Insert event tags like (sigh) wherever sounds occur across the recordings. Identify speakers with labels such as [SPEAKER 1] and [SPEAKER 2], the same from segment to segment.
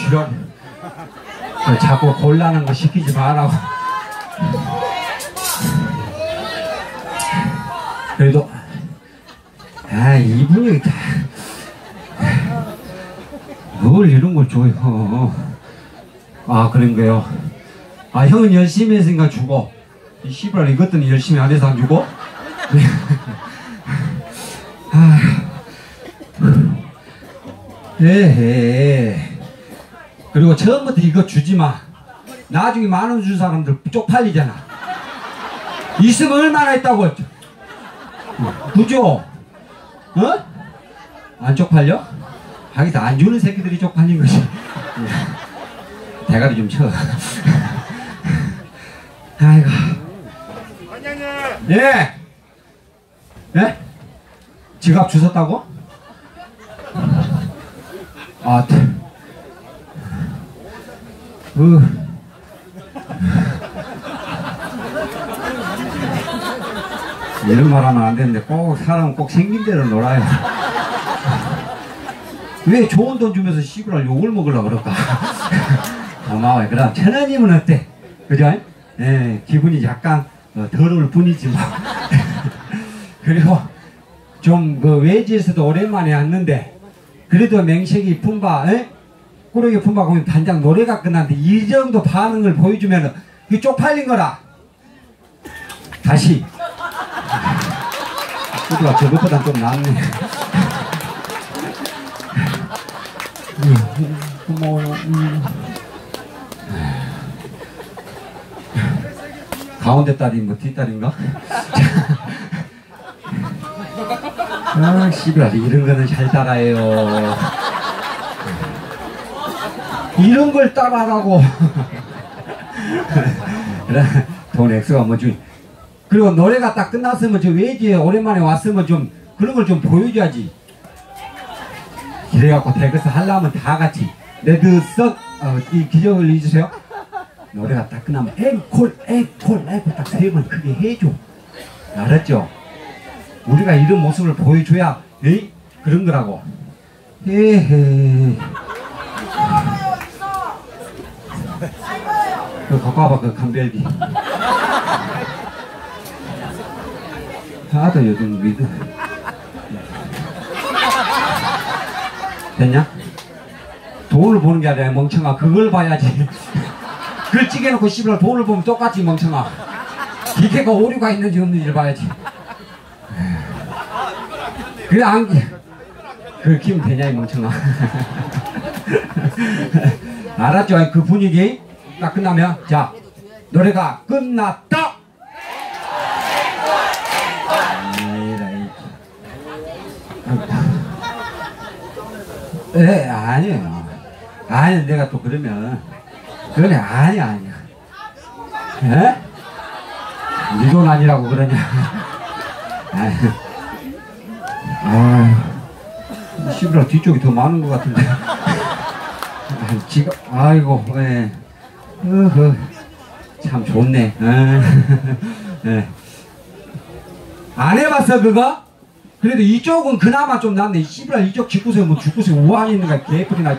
[SPEAKER 1] 지랄 자꾸 곤란한 거 시키지 말라고. 그래도 아 이분이 뭘 이런 걸 줘요. 아 그런 거요. 아 형은 열심히 했으니까 주고 이 씨발 이것들은 열심히 안 해서 안 주고? (laughs) 아, 에헤 그리고 처음부터 이거 주지 마 나중에 만 원 준 사람들 쪽팔리잖아 있으면 얼마나 있다고 그죠? 어? 안 쪽팔려? 하기서 안 주는 새끼들이 쪽팔린 거지 대가리 좀 쳐. (laughs) 아이고.
[SPEAKER 2] 원장님
[SPEAKER 1] 예. 예? 지갑 주셨다고? 아, 태. 으. 이런 말 하면 안 되는데 꼭 사람 꼭 생긴 대로 놀아요. 왜 좋은 돈 주면서 시골 욕을 먹으려고 그럴까? 고마워요. 그럼 천원이면 어때? 그죠? 예, 기분이 약간 어, 더러울 뿐이지 뭐. (laughs) 그리고 좀 그 외지에서도 오랜만에 왔는데 그래도 맹식이 품바, 에? 꾸러기 품바 보면 단장 노래가 끝났는데 이 정도 반응을 보여주면 그 쪽팔린 거라. 다시. 꾸러가 저것보다 좀 낫네. 음, 고마워요. 음. 가운데 딸이 뭐 뒷딸인가? 아, 씨발 이런 거는 잘 따라해요. 이런 걸 따라하라고. (laughs) 돈 액수가 뭐 좀. 그리고 노래가 딱 끝났으면 저 외지에 오랜만에 왔으면 좀 그런 걸 좀 보여줘야지. 그래갖고 댁에서 하려면 다 같이 레드썬 어, 이 기적을 잊으세요. 노래가 딱 끝나면 앵콜 앵콜 앵콜 딱 세 번 크게 해줘. 알았죠? 우리가 이런 모습을 보여줘야 에이? 그런 거라고. 헤헤. 그 갖고 와봐 그 감별기. 하도 요즘 미드. 됐냐? 돈을 보는 게 아니라 멍청아 그걸 봐야지 그걸 찌개놓고 씨발 돈을 보면 똑같이 멍청아 기계가 오류가 있는지 없는지를 봐야지 그래 안 그걸 키우면 되냐 이 멍청아 (laughs) 알았죠? 그 분위기 딱 끝나면 자 노래가 끝났다. 에 아니에요. 아니 내가 또 그러면 그래 아니 아니야. 에? 네돈 아니라고 그러냐? 아이, 아, 씨부라 뒤쪽이 더 많은 것 같은데. 아, 지금 아이고 예. 어허, 참 좋네. 에, (laughs) 예. 안 해봤어 그거? 그래도 이쪽은 그나마 좀 낫네. 씨발 이쪽 집구석에 뭐 죽구석에 우한이 있는가 개뿔이나.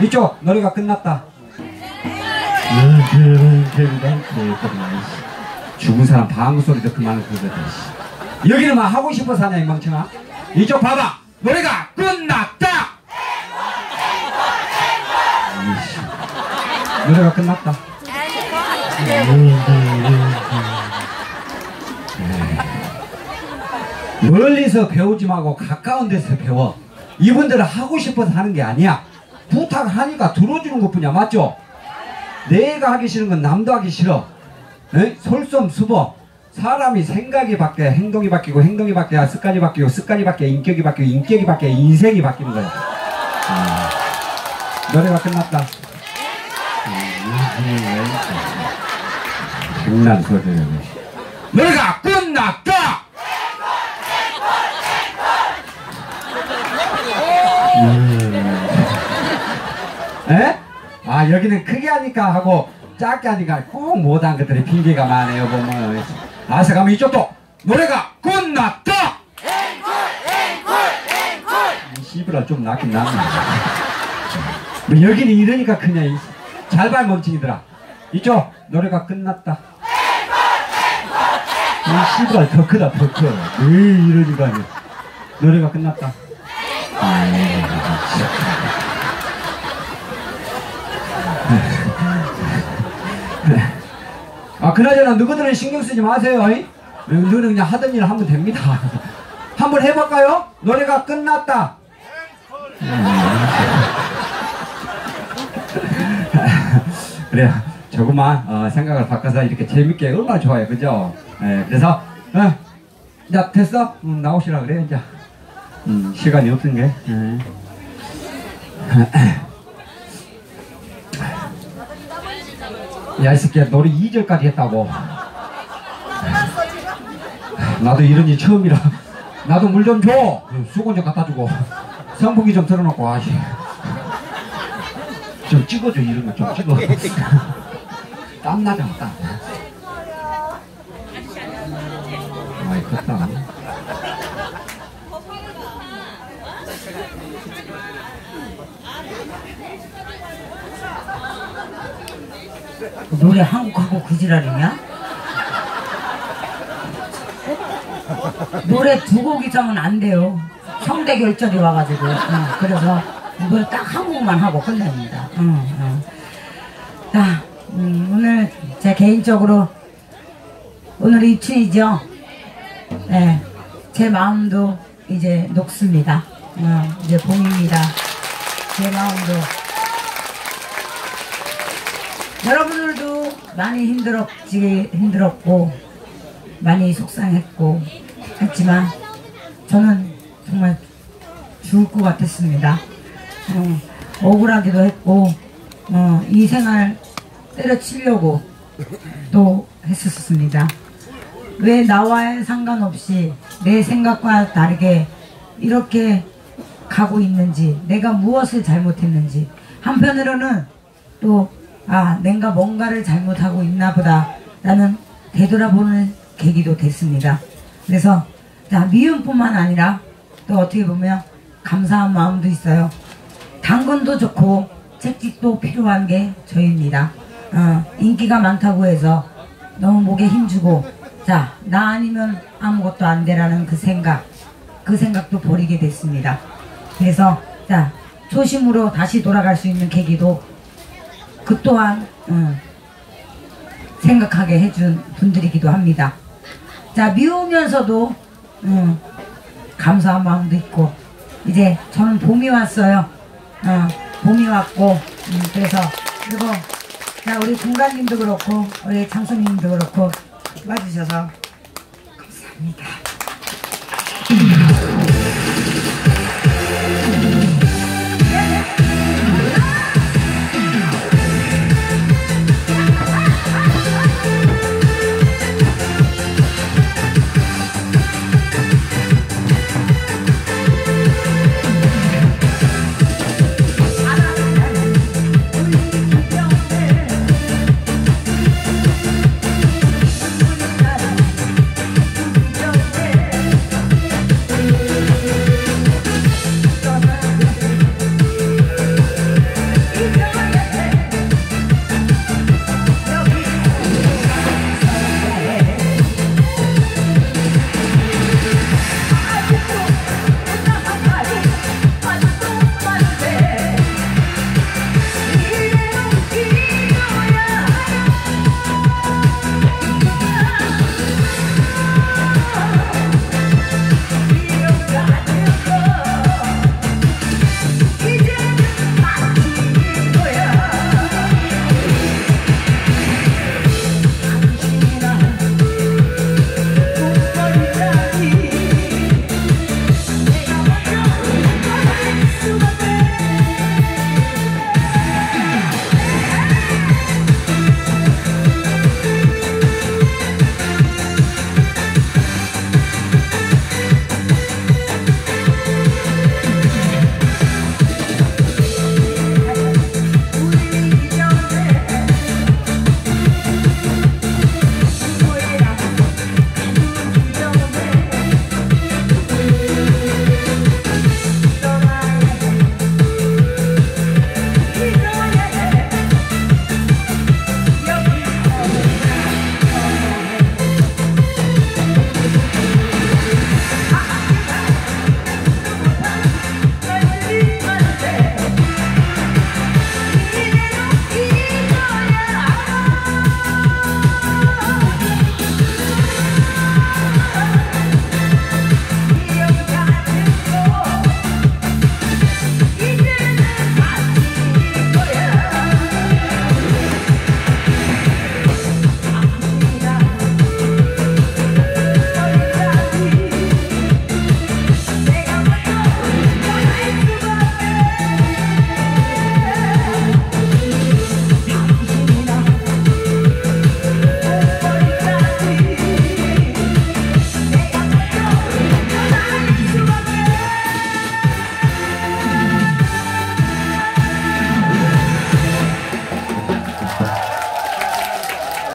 [SPEAKER 1] 이쪽 노래가 끝났다. 죽은 사람 방구 소리도 그만 그거다. 씨. 여기는 막 하고 싶어서 하냐 이 멍청아. 이쪽 봐봐. 노래가 끝났다. 이씨. 노래가 끝났다. 멀리서 배우지 말고 가까운 데서 배워. 이분들은 하고 싶어서 하는 게 아니야. 부탁하니까 들어주는 것 뿐이야. 맞죠? 내가 하기 싫은 건 남도 하기 싫어. 에? 솔선수범. 사람이 생각이 바뀌어 행동이 바뀌고 행동이 바뀌어 습관이 바뀌고 습관이 바뀌어 인격이 바뀌고 인격이 바뀌어 인생이 바뀌는 거야. 아, 노래가 끝났다. 장난 소리야. 노래가 끝났다. 음. 에? 아 여기는 크게 하니까 하고 작게 하니까 꼭 못한 것들이 핑계가 많아요 보면 아서 가면 이쪽도 노래가 끝났다 씨부라 좀 낫긴 낫네 뭐 여기는 이러니까 그냥 잘발 멈추기더라. 이쪽 노래가 끝났다. 이 씨발 더 크다 더 커. 왜 이러니까 노래가 끝났다. 아 그나저나 누구들은 신경 쓰지 마세요. 이? 너는 그냥 하던 일 하면 됩니다. 한번 해볼까요? 노래가 끝났다. (laughs) 그래요. 조금만 어, 생각을 바꿔서 이렇게 재밌게 얼마나 좋아요, 그죠? 예, 그래서 어, 자 됐어, 음, 나오시라 그래 이제 음, 시간이 없은 게. 예. 야, 이 새끼야, 노래 2절까지 했다고. 나도 이런 일 처음이라. 나도 물 좀 줘. 수건 좀 갖다 주고. 선풍기 좀 틀어놓고, 아씨. 좀 찍어줘, 이런 거 좀 찍어. (laughs) 땀나잖아, 땀. 아이, 컸다.
[SPEAKER 3] 노래 한국하고 그 지랄이냐? 노래 두 곡 이상은 안 돼요. 성대 결절이 와가지고. 응, 그래서 노래 딱한 곡만 하고 끝냅니다. 응, 응. 자, 음, 오늘 제 개인적으로 오늘 입춘이죠. 네, 제 마음도 이제 녹습니다. 어, 이제 봄입니다. 제 마음도 여러분들도 많이 힘들었지 힘들었고 많이 속상했고 했지만 저는 정말 죽을 것 같았습니다. 어, 억울하기도 했고 어, 이 생활 때려치려고 또 했었습니다. 왜 나와의 상관없이 내 생각과 다르게 이렇게 가고 있는지 내가 무엇을 잘못했는지 한편으로는 또 아, 내가 뭔가를 잘못하고 있나 보다 라는 되돌아보는 계기도 됐습니다. 그래서 자, 미움뿐만 아니라 또 어떻게 보면 감사한 마음도 있어요. 당근도 좋고 채찍도 필요한 게 저입니다. 어, 인기가 많다고 해서 너무 목에 힘주고 자, 나 아니면 아무것도 안 되라는 그 생각 그 생각도 버리게 됐습니다. 그래서 자, 초심으로 다시 돌아갈 수 있는 계기도 그 또한 음, 생각하게 해준 분들이기도 합니다. 자 미우면서도 음, 감사한 마음도 있고 이제 저는 봄이 왔어요. 어, 봄이 왔고 음, 그래서 그리고 자 우리 중간님도 그렇고 우리 장선님도 그렇고 와주셔서 감사합니다.